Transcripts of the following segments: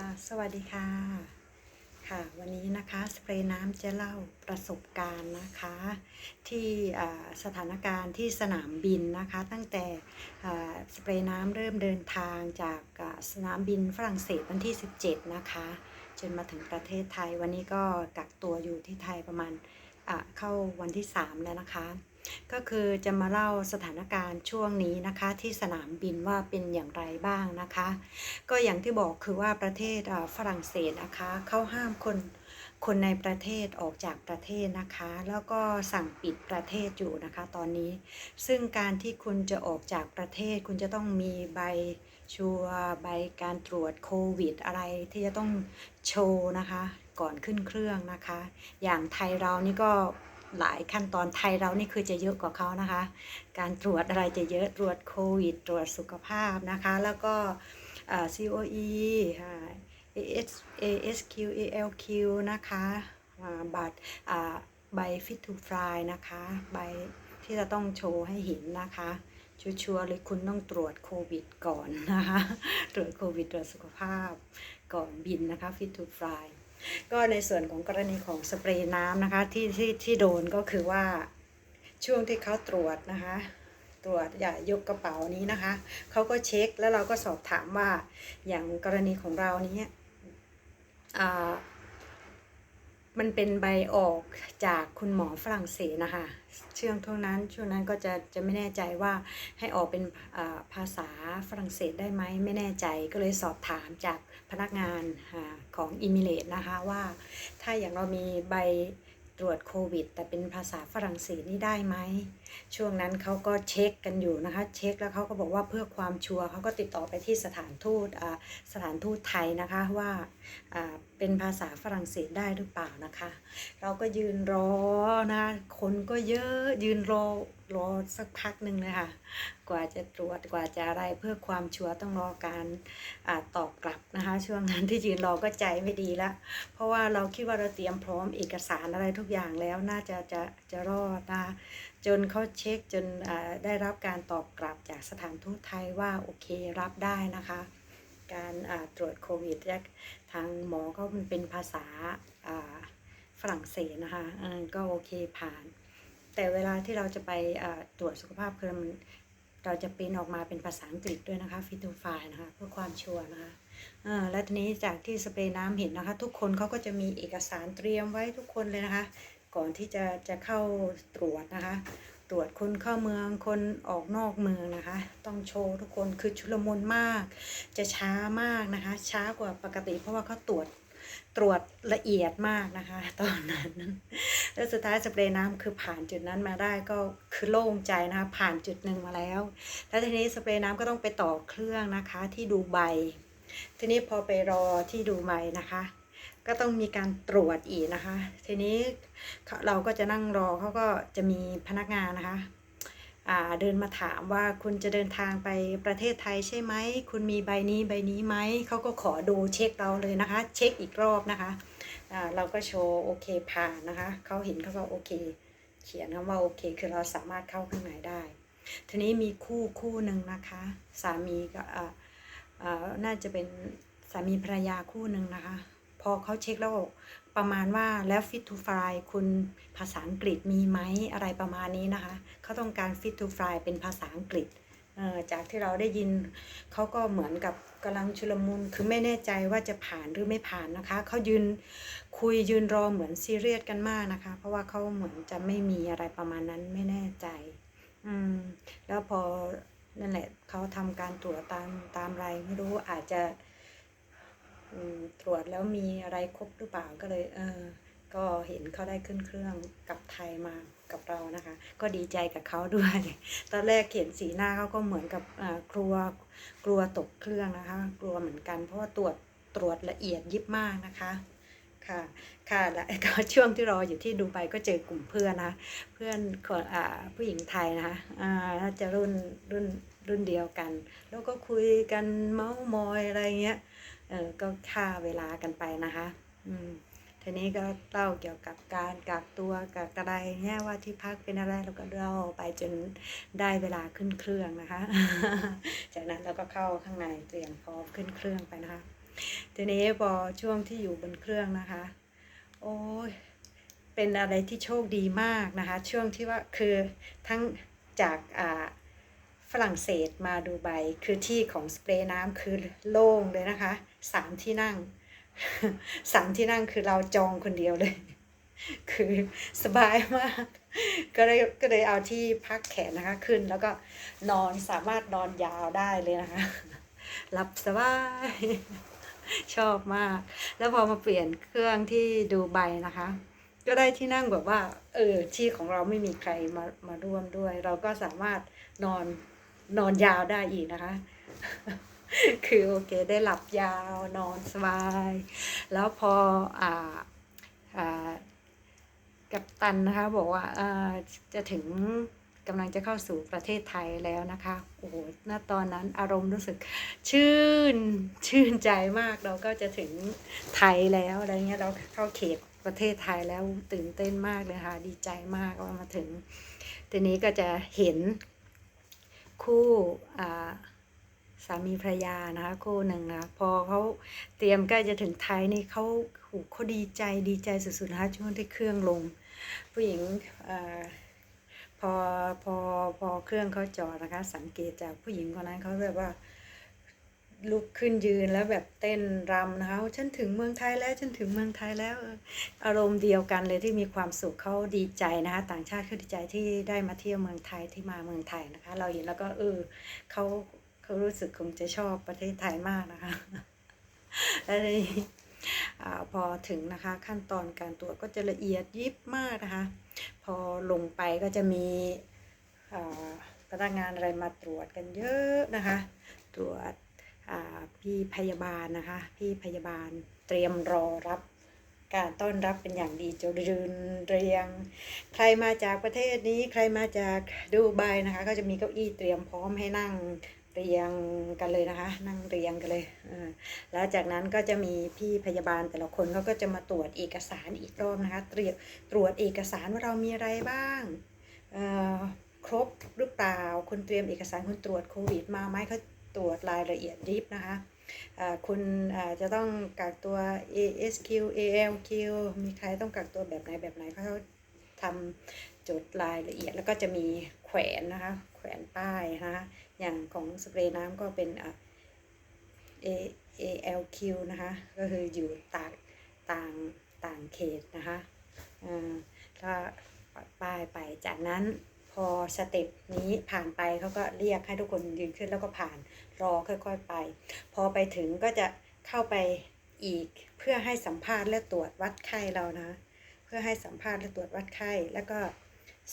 ค่ะ สวัสดีค่ะ ค่ะ วันนี้นะคะสเปรย์น้ำจะเล่าประสบการณ์นะคะ ที่สถานการณ์ที่สนามบินนะคะ ตั้งแต่สเปรย์น้ำเริ่มเดินทางจากสนามบินฝรั่งเศสวันที่ 17 นะคะ จนมาถึงประเทศไทยวันนี้ก็กักตัวอยู่ที่ไทยประมาณเข้าวันที่ 3 แล้วนะคะ ก็คือจะมาเล่าสถานการณ์ช่วงนี้นะคะ ที่สนามบินว่าเป็นอย่างไรบ้างนะคะ ก็อย่างที่บอกคือว่าประเทศฝรั่งเศสนะคะเขาห้ามคนคนในประเทศออกจากประเทศนะคะ แล้วก็สั่งปิดประเทศอยู่นะคะ ตอนนี้ ซึ่งการที่คุณจะออกจากประเทศ คุณจะต้องมีใบชัวใบการตรวจโควิด อะไรที่จะต้องโชว์นะคะ ก่อนขึ้นเครื่องนะคะ อย่างไทยเรานี่ก็ หลายขั้นตอนไทยเรานี่คือจะเยอะกว่าเขานะคะ การตรวจอะไรจะเยอะตรวจโควิด ตรวจสุขภาพนะคะ แล้วก็ COE AS ASQ ALQ นะคะบัตรใบ Fit to Fly นะคะใบที่จะต้องโชว์ให้เห็นนะคะชัวร์เลยคุณต้องตรวจโควิดก่อนนะคะ ตรวจโควิดตรวจสุขภาพก่อนบินนะคะ Fit to Fly ก็ในส่วนของกรณีของสเปรย์น้ำนะคะที่ที่ที่โดนก็คือว่าช่วงที่เขาตรวจนะคะ ตรวจอย่ายกกระเป๋านี้นะคะเขาก็เช็คแล้วเราก็สอบถามว่าอย่างกรณีของเรานี้อ่า มันเป็นใบออกจากคุณหมอฝรั่งเศสนะคะเชื่องท่วงนั้นช่วงนั้นก็จะจะไม่แน่ใจว่าให้ออกเป็นภาษาฝรั่งเศสได้ไหมไม่แน่ใจก็เลยสอบถามจากพนักงานอของอิมิเลตนะคะว่าถ้าอย่างเรามีใบตรวจโควิด แต่เป็นภาษาฝรั่งเศสนี่ได้ไหม ช่วงนั้นเขาก็เช็คกันอยู่นะคะ เช็คแล้วเขาก็บอกว่าเพื่อความชัวร์เขาก็ติดต่อไปที่สถานทูตสถานทูตไทยนะคะว่าเป็นภาษาฝรั่งเศสได้หรือเปล่านะคะ เราก็ยืนรอนะคนก็เยอะยืนรอรอสักพักหนึ่งเลยค่ะ กว่าจะตรวจกว่าจะอะไรเพื่อความชัวร์ต้องรอการอตอบกลับนะคะ ช่วงนั้นที่ยืนรอก็ใจไม่ดีแล้ว เพราะว่าเราคิดว่าเราเตรียมพร้อมเอกสารอะไรทุกอย่างแล้วน่าจะจะจะรอดนะะ จนเขาเช็คจนได้รับการตอบกลับจากสถานทูตไทยว่าโอเครับได้นะคะ การตรวจโควิดทางหมอก็มันเป็นภาษาฝรั่งเศสนะคะก็โอเคผ่าน แต่เวลาที่เราจะไปตรวจสุขภาพคือมันเราจะเป็นออกมาเป็นภาษาอังกฤษด้วยนะคะฟิตูไฟนะคะเพื่อความชัวร์นะคะและทีนี้จากที่สเปรย์น้ำเห็นนะคะ ทุกคนเขาก็จะมีเอกสารเตรียมไว้ทุกคนเลยนะคะ ก่อนที่จะจะเข้าตรวจนะคะ ตรวจคนเข้าเมืองคนออกนอกเมืองนะคะ ต้องโชว์ทุกคนคือชุลมุนมาก จะช้ามากนะคะ ช้ากว่าปกติเพราะว่าเขาตรวจตรวจละเอียดมากนะคะ ตอนนั้น แล้วสุดท้ายสเปรย์น้ำคือผ่านจุดนั้นมาได้ก็คือโล่งใจนะคะ ผ่านจุดหนึ่งมาแล้ว แล้วทีนี้สเปรย์น้ำก็ต้องไปต่อเครื่องนะคะที่ดูใบ ทีนี้พอไปรอที่ดูใบนะคะ ก็ต้องมีการตรวจอีกนะคะ ทีนี้เราก็จะนั่งรอเขาก็จะมีพนักงานนะคะเดินมาถามว่าคุณจะเดินทางไปประเทศไทยใช่ไหม คุณมีใบนี้ใบนี้ไหม เขาก็ขอดูเช็คเราเลยนะคะ เช็คอีกรอบนะคะอ่าเราก็โชว์โอเคผ่านนะคะ เขาเห็นเขาก็โอเค เขียนคำว่าโอเค คือเราสามารถเข้าข้างในได้ ทีนี้มีคู่คู่หนึ่งนะคะ สามีกับอ่าอ่าน่าจะเป็นสามีภรรยาคู่หนึ่งนะคะ พอเขาเช็คแล้วประมาณว่าแล้ว fit to fly คุณภาษาอังกฤษมีไหมอะไรประมาณนี้นะคะ เขาต้องการ fit to fly เป็นภาษาอังกฤษจากที่เราได้ยินเขาก็เหมือนกับกำลังชุลมุนคือไม่แน่ใจว่าจะผ่านหรือไม่ผ่านนะคะเขายืนคุยยืนรอเหมือนซีเรียสกันมากนะคะ เพราะว่าเขาเหมือนจะไม่มีอะไรประมาณนั้นไม่แน่ใจอืมแล้วพอนั่นแหละเขาทำการตรวจตามตามไรไม่รู้อาจจะ ตรวจแล้วมีอะไรครบหรือเปล่าก็เลยเออก็เห็นเขาได้ขึ้นเครื่องกลับไทยมากับเรานะคะ ก็ดีใจกับเขาด้วย ตอนแรกเห็นสีหน้าเขาก็เหมือนกับกลัวกลัวตกเครื่องนะคะ กลัวเหมือนกันเพราะว่าตรวจตรวจละเอียดยิบมากนะคะค่ะค่ะและก็ช่วงที่รออยู่ที่ดูไบก็เจอกลุ่มเพื่อนนะเพื่อนคนผู้หญิงไทยนะคะน่าจะรุ่นรุ่นรุ่นเดียวกัน แล้วก็คุยกันเมาส์มอยอะไรเงี้ย เออก็ฆ่าเวลากันไปนะคะ อืมทีนี้ก็เล่าเกี่ยวกับการกักตัวกักอะไรเนี่ยว่าที่พักเป็นอะไรแล้วก็เล่าไปจนได้เวลาขึ้นเครื่องนะคะ จากนั้นเราก็เข้าข้างในเตรียมพร้อมขึ้นเครื่องไปนะคะ ทีนี้พอช่วงที่อยู่บนเครื่องนะคะ โอ้ยเป็นอะไรที่โชคดีมากนะคะ ช่วงที่ว่าคือทั้งจากอ่าฝรั่งเศสมาดูไบคือที่ของสเปรย์น้ำคือโล่งเลยนะคะ สามที่นั่งสามที่นั่งคือเราจองคนเดียวเลย คือสบายมาก ก็เลยก็เลยเอาที่พักแขนนะคะ ขึ้นแล้วก็นอนสามารถนอนยาวได้เลยนะคะหลับสบายชอบมาก แล้วพอมาเปลี่ยนเครื่องที่ดูไบนะคะ ก็ได้ที่นั่งแบบว่า เออที่ของเราไม่มีใครมามาร่วมด้วย เราก็สามารถนอนนอนยาวได้อีกนะคะ คือโอเคได้หลับยาวนอนสบาย แล้วพออ่าอ่ากับตันนะคะบอกว่าอ่าจะถึงกำลังจะเข้าสู่ประเทศไทยแล้วนะคะ โอ้โห ณ ตอนนั้นอารมณ์รู้สึกชื่น ชื่นใจมาก เราก็จะถึงไทยแล้วอะไรเงี้ย เราเข้าเขตประเทศไทยแล้วตื่นเต้นมากเลยค่ะ ดีใจมากว่ามาถึง ทีนี้ก็จะเห็นคู่อ่า สามีภรรยานะคะคู่หนึ่งนะพอเขาเตรียมใกล้จะถึงไทยนี่เขาโหเขาดีใจดีใจสุดๆนะคะช่วงที่เครื่องลง ผู้หญิงอพอพอพอเครื่องเขาจอดนะคะ สังเกตจากผู้หญิงคนนั้นเขาแบบว่าลุกขึ้นยืนแล้วแบบเต้นรำนะคะฉันถึงเมืองไทยแล้วฉันถึงเมืองไทยแล้วอออารมณ์เดียวกันเลยที่มีความสุขเขาดีใจนะคะต่างชาติเขาดีใจที่ได้มาเที่ยวเมืองไทยที่มาเมืองไทยนะคะ เราเห็นแล้วก็เออเขา เขารู้สึกคงจะชอบประเทศไทยมากนะคะแล้วทีนี้อพอถึงนะคะขั้นตอนการตรวจก็จะละเอียดยิบมากนะคะ พอลงไปก็จะมีพนักงานอะไรมาตรวจกันเยอะนะคะ ตรวจพี่พยาบาลนะคะ พี่พยาบาลเตรียมรอรับ การต้อนรับเป็นอย่างดีจะยืนเรียง ใครมาจากประเทศนี้ใครมาจากดูไบนะคะ ก็จะมีเก้าอี้เตรียมพร้อมให้นั่งเรียงกันเลยนะคะ นั่งเรียงกันเลยเแล้วจากนั้นก็จะมีพี่พยาบาลแต่ละคนเขาก็จะมาตรวจเอกสารอีกรอบนะคะเตรียมตรวจเอกสารว่าเรามีอะไรบ้างครบหรือเปล่าคุณเตรียมเอกสารคุณตรวจโควิดมาไหมเขาตรวจรายละเอียดยิบนะคะ คุณจะต้องกักตัว ASQ ALQ มีใครต้องกักตัวแบบไหนแบบไหนเขาทำจดรายละเอียดแล้วก็จะมีแขวนนะคะ แขวนป้ายนะคะอย่างของสเปรย์น้ำก็เป็น A ALQ นะคะ ก็คืออยู่ต่างต่างต่างเขตนะคะอ่าก็ปัดป้ายไปจากนั้น อสเต็ปนี้ผ่านไปเขาก็เรียกให้ทุกคนยืนขึ้นแล้วก็ผ่านรอค่อยๆไป พอไปถึงก็จะเข้าไปอีกเพื่อให้สัมภาษณ์และตรวจวัดไข้เรานะ เพื่อให้สัมภาษณ์และตรวจวัดไข้แล้วก็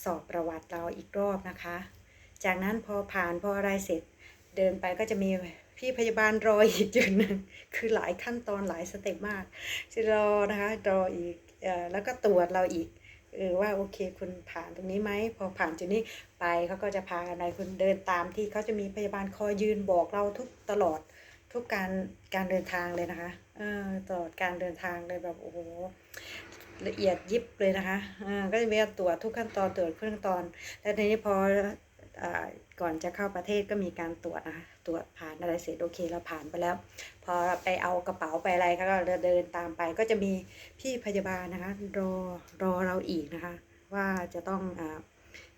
สอบประวัติเราอีกรอบนะคะ จากนั้นพอผ่านพออะไรเสร็จ เดินไปก็จะมีพี่พยาบาลรออีกจุดหนึ่งคือหลายขั้นตอนหลายสเต็ปมากจะรอนะคะรออีกแล้วก็ตรวจเราอีก เออว่าโอเคคุณผ่านตรงนี้ไหมพอผ่านจุดนี้ไปเขาก็จะพากันไปคุณเดินตามที่เขาจะมีพยาบาลคอยยืนบอกเราทุกตลอดทุกการการเดินทางเลยนะคะเออตลอดการเดินทางเลยแบบโอ้โหละเอียดยิบเลยนะคะอ่าก็จะมีการตรวจทุกขั้นตอนตรวจทุกขั้นตอน แล้วทีนี้พอ ก่อนจะเข้าประเทศก็มีการตรวจนะคะตรวจผ่านอะไรเสร็จโอเคเราผ่านไปแล้ว พอไปเอากระเป๋าไปอะไรเขาก็เดินตามไป ก็จะมีพี่พยาบาลนะคะรอรอเราอีกนะคะ ว่าจะต้องอ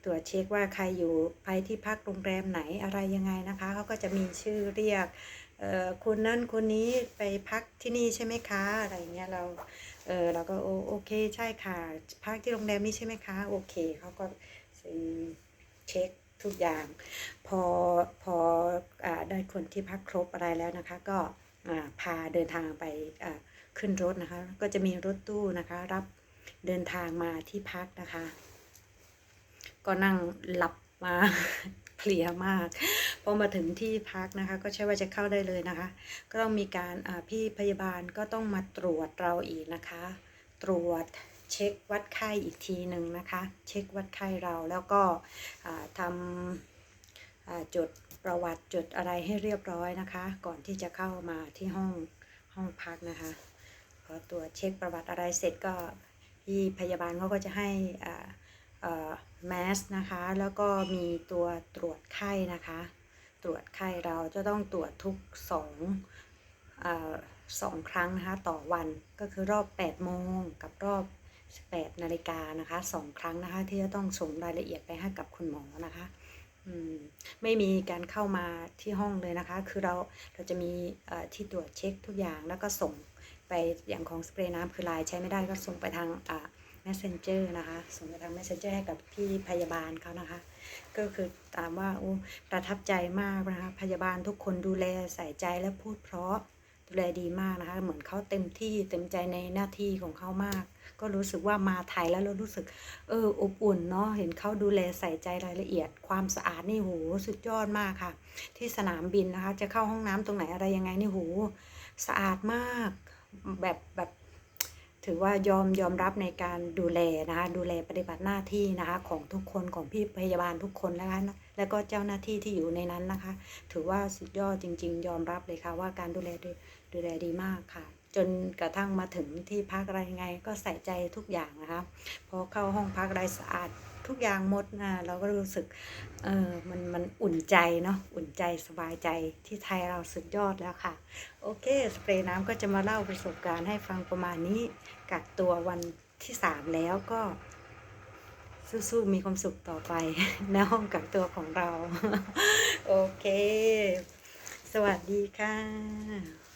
ตรวจเช็คว่าใครอยู่ไปที่พักโรงแรมไหนอะไรยังไงนะคะเขาก็จะมีชื่อเรียกคุณนั่นคนนี้ไปพักที่นี่ใช่ไหมคะอะไรเงี้ยเราเออเราก็โอโอเคใช่ค่ะ พักที่โรงแรมนี้ใช่ไหมคะ โอเคเขาก็เช็ค ทุกอย่าง พอพออได้คนที่พักครบอะไรแล้วนะคะ ก็พาเดินทางไปขึ้นรถนะคะ ก็จะมีรถตู้นะคะ รับเดินทางมาที่พักนะคะ ก็นั่งหลับมาเพลียมากพอมาถึงที่พักนะคะ ก็ใช่ว่าจะเข้าได้เลยนะคะ ก็ต้องมีการพี่พยาบาลก็ต้องมาตรวจเราอีกนะคะ ตรวจ เช็ควัดไข้อีกทีหนึ่งนะคะ เช็ควัดไข้เราแล้วก็ทำจดประวัติจดอะไรให้เรียบร้อยนะคะ ก่อนที่จะเข้ามาที่ห้องห้องพักนะคะพอตรวเช็คประวัติอะไรเสร็จก็พี่พยาบาลเขาก็จะให้แมสนะคะ แล้วก็มีตัวตรวจไข้นะคะ ตรวจไข้เราจะต้องตรวจทุกสองอสองครั้งนะคะต่อวันก็คือรอบ8โมงกับรอบ 18นาฬิกานะคะสองครั้งนะคะที่จะต้องส่งรายละเอียดไปให้กับคุณหมอนะคะมไม่มีการเข้ามาที่ห้องเลยนะคะ คือเราเราจะมีที่ตรวจเช็คทุกอย่างแล้วก็ส่งไปอย่างของสเปรย์น้ำคือลน์ใช้ไม่ได้ก็ส่งไปทางอ่า messenger นะคะ ส่งไปทาง messenger ให้กับพี่พยาบาลเขานะคะ ก็คือตามว่าโอ้ประทับใจมากนะคะ พยาบาลทุกคนดูแลใส่ใจและพูดเพราะ ดูแลดีมากนะคะ เหมือนเขาเต็มที่เต็มใจในหน้าที่ของเขามาก ก็รู้สึกว่ามาไทยแล้วเรารู้สึก เอออบอุ่นเนาะเห็นเขาดูแลใส่ใจรายละเอียด ความสะอาดนี่โหสุดยอดมากค่ะ ที่สนามบินนะคะ จะเข้าห้องน้ำตรงไหนอะไรยังไงนี่โหสะอาดมากแบบแบบถือว่ายอมยอมรับในการดูแลนะคะ ดูแลปฏิบัติหน้าที่นะคะ ของทุกคนของพี่พยาบาลทุกคนนะคะแล้วก็เจ้าหน้าที่ที่อยู่ในนั้นนะคะ ถือว่าสุดยอดจริง ๆ ยอมรับเลยค่ะว่าการดูแล ดูแลดีมากค่ะ จนกระทั่งมาถึงที่พักอะไรยังไง ก็ใส่ใจทุกอย่างนะคะพอเข้าห้องพักอะไรสะอาดทุกอย่างหมดนะเราก็รู้สึกเออมันมันอุ่นใจเนาะอุ่นใจสบายใจที่ไทยเราสุดยอดแล้วค่ะ โอเค สเปรย์น้ำก็จะมาเล่าประสบการณ์ให้ฟังประมาณนี้ กักตัววันที่สามแล้วก็สู้ๆมีความสุขต่อไปในห้องกักตัวของเรา โอเค สวัสดีค่ะ